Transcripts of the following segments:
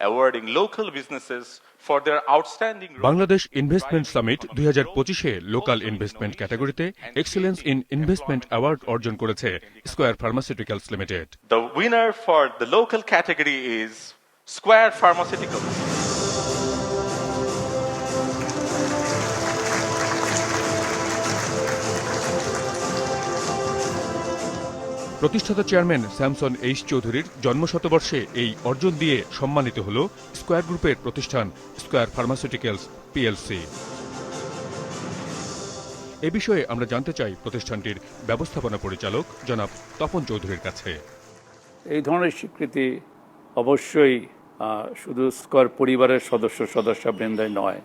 awarding local businesses for their outstanding Bangladesh investment summit দুই হাজার পঁচিশে লোকাল ইনভেস্টমেন্ট ক্যাটাগরিতে এক্সেলেন্স ইন ইনভেস্টমেন্ট অ্যাওয়ার্ড অর্জন করেছে Square Pharmaceuticals Limited The winner for the local category is Square Pharmaceuticals. প্রতিষ্ঠাতা chairman Samson H চৌধুরীর জন্মশতবর্ষে এই অর্জন দিয়ে সম্মানিত হল স্কোয়ার গ্রুপের প্রতিষ্ঠান স্কোয়ার ফার্মাসিউটিক্যালস পিএলসি। এ বিষয়ে আমরা জানতে চাই প্রতিষ্ঠানটির ব্যবস্থাপনা পরিচালক জনাব তপন চৌধুরীর কাছে। এই ধরনের স্বীকৃতি অবশ্যই শুধু স্কোয়ার পরিবারের সদস্য সদস্যবৃন্দায় নয়,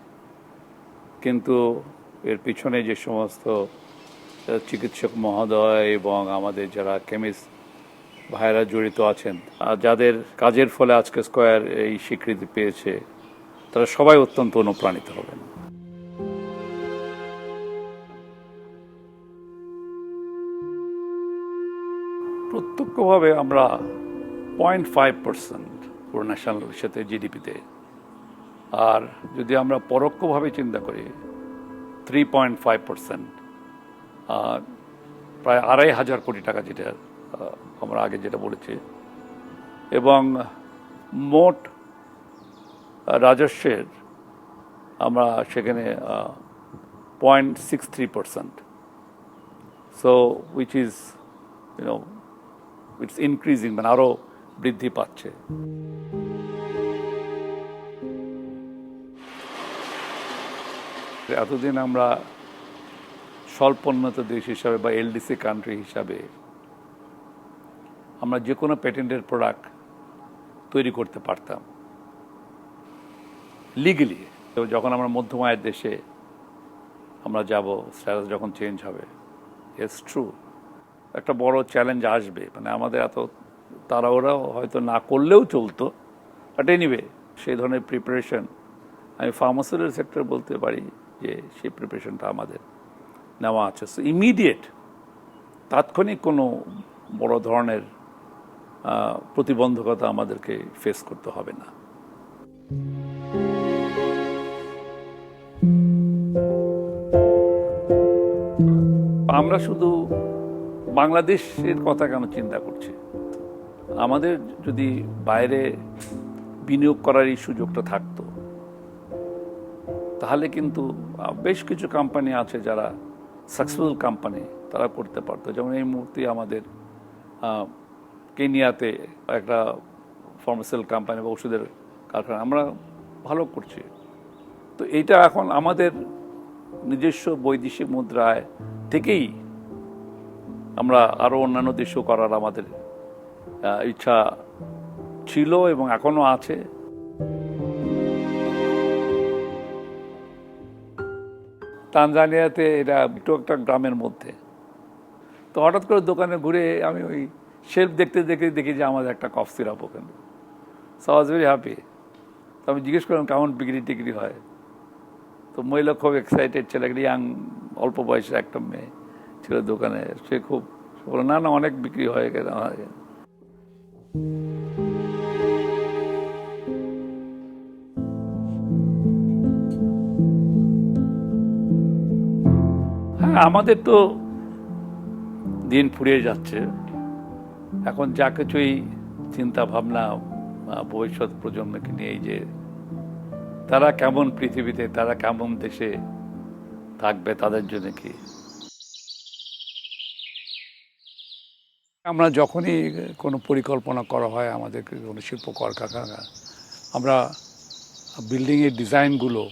কিন্তু এর পিছনে যে সমস্ত চিকিৎসক মহোদয় এবং আমাদের যারা কেমিস্ট ভাইরা জড়িত আছেন আর যাদের কাজের ফলে আজকে স্কোয়ার এই স্বীকৃতি পেয়েছে, তারা সবাই অত্যন্ত অনুপ্রাণিত হবেন। প্রত্যক্ষভাবে আমরা পয়েন্ট ফাইভ পার্সেন্ট পুরো ন্যাশনাল সাথে জিডিপিতে, আর যদি আমরা পরোক্ষভাবে চিন্তা করি, থ্রি পয়েন্ট ফাইভ পার্সেন্ট প্রায় আড়াই হাজার কোটি টাকা যেটা আমরা আগে যেটা বলেছি। এবং মোট রাজস্বের আমরা সেখানে point six three percent so which is you know it's increasing মানে আরও বৃদ্ধি পাচ্ছে। এতদিন আমরা স্বল্পোন্নত দেশ হিসাবে বা এলডিসি কান্ট্রি হিসাবে আমরা যে কোনো প্যাটেন্টের প্রোডাক্ট তৈরি করতে পারতাম। লিগেলি যখন আমরা মধ্যম আয়ের দেশে আমরা যাব স্ট্যাটাস যখন চেঞ্জ হবে ইটস ট্রু একটা বড় চ্যালেঞ্জ আসবে। মানে আমাদের এত তারা ওরা হয়তো না করলেও চলতো। বাট এনিওয়ে সেই ধরনের প্রিপারেশন আমি ফার্মাসিউটিক্যাল সেক্টর বলতে পারি যে সেই প্রিপারেশনটা আমাদের। নেওয়া আছে। ইমিডিয়েট তাৎক্ষণিক কোনো বড় ধরনের প্রতিবন্ধকতা আমাদেরকে ফেস করতে হবে না। আমরা শুধু বাংলাদেশের কথা কেন চিন্তা করছি? আমাদের যদি বাইরে বিনিয়োগ করার এই সুযোগটা থাকতো, তাহলে কিন্তু বেশ কিছু কোম্পানি আছে যারা সাকসেসফুল কোম্পানি তারা করতে পারতো। যেমন এই মুহূর্তে আমাদের কেনিয়াতে একটা ফার্মাসিউটিক্যাল কোম্পানি বা ওষুধের কারখানা, আমরা ভালো করছি। তো এইটা এখন আমাদের নিজস্ব বৈদেশিক মুদ্রায় থেকেই আমরা আরও অন্যান্য দেশেও করার আমাদের ইচ্ছা ছিল এবং এখনও আছে। তানজানিয়াতে এটা একটু একটা গ্রামের মধ্যে। তো হঠাৎ করে দোকানে ঘুরে আমি ওই শেলফ দেখতে দেখতে দেখি যে আমাদের একটা কফ সিরাপ ওখানে। সো ওয়াজ ভেরি হ্যাপি তো আমি জিজ্ঞেস করলাম, কেমন বিক্রি টিক্রি হয়? তো মহিলা খুব এক্সাইটেড ছিল, একটা ইয়াং অল্প বয়সের একটা মেয়ে ছিল দোকানে। সে খুব বলল, না না, অনেক বিক্রি হয়ে গেছে। আমাদের তো দিন ফুরিয়ে যাচ্ছে। এখন যা কিছুই চিন্তা ভাবনা ভবিষ্যৎ প্রজন্মকে নিয়ে যে তারা কেমন পৃথিবীতে, তারা কেমন দেশে থাকবে, তাদের জন্য কি? আমরা যখনই কোনো পরিকল্পনা করা হয়, আমাদের কোনো শিল্প কলকারখানা আমরা বিল্ডিংয়ের ডিজাইনগুলো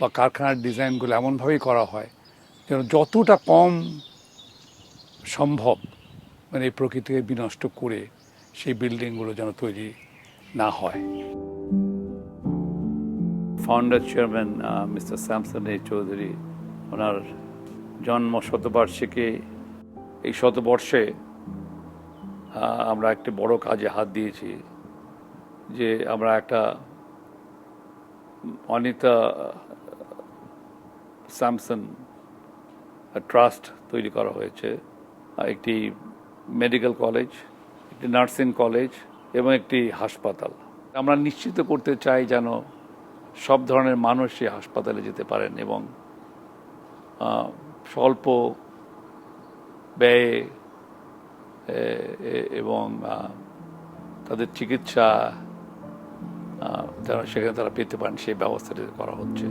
বা কারখানার ডিজাইনগুলো এমনভাবেই করা হয় যেন যতটা কম সম্ভব মানে প্রকৃতিকে বিনষ্ট করে সেই বিল্ডিংগুলো যেন তৈরি না হয়। Founder chairman mister Samson A Chowdhury ওনার জন্ম শতবার্ষিকী। এই শতবর্ষে আমরা একটি বড় কাজে হাত দিয়েছি যে আমরা একটা অনিতা স্যামসন ট্রাস্ট তৈরি করা হয়েছে একটি মেডিকেল কলেজ একটি নার্সিং কলেজ এবং একটি হাসপাতাল। আমরা নিশ্চিত করতে চাই যেন সব ধরনের মানুষই হাসপাতালে যেতে পারেন এবং স্বল্প ব্যয়ে এবং তাদের চিকিৎসা সেখানে তারা পেতে পারেন, সেই ব্যবস্থাটি করা হচ্ছে।